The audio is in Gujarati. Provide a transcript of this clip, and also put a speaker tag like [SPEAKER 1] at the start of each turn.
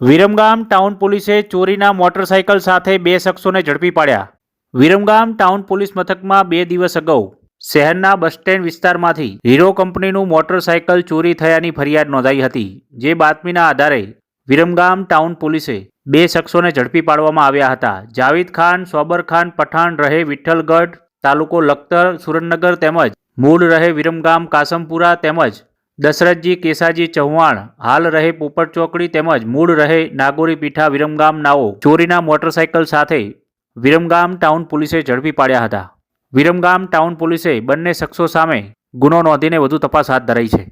[SPEAKER 1] વિરમગામ ટાઉન પોલીસે ચોરીના મોટરસાયકલ સાથે બે શખ્સોને ઝડપી પાડ્યા. વિરમગામ ટાઉન પોલીસ મથકમાં બે દિવસ અગાઉ શહેરના બસ સ્ટેન્ડ વિસ્તારમાંથી હીરો કંપનીનું મોટરસાયકલ ચોરી થયાની ફરિયાદ નોંધાઈ હતી, જે બાતમીના આધારે વિરમગામ ટાઉન પોલીસે બે શખ્સોને ઝડપી પાડવામાં આવ્યા હતા. જાવીદ ખાન, સોબર ખાન, પઠાણ રહે વિઠ્ઠલગઢ તાલુકો લખતર, સુરેન્દ્રનગર તેમજ મૂળ રહે વિરમગામ, કાસમપુરા તેમજ દશરથજી, કેસાજી, ચૌહાણ હાલ રહે પોપટ ચોકડી તેમજ મૂળ રહે નાગોરી પીઠા વિરમગામ નાઓ ચોરીના મોટરસાયકલ સાથે વિરમગામ ટાઉન પોલીસે ઝડપી પાડ્યા હતા. વિરમગામ ટાઉન પોલીસે બંને શખ્સો સામે ગુનો નોંધીને વધુ તપાસ હાથ ધરાઈ છે.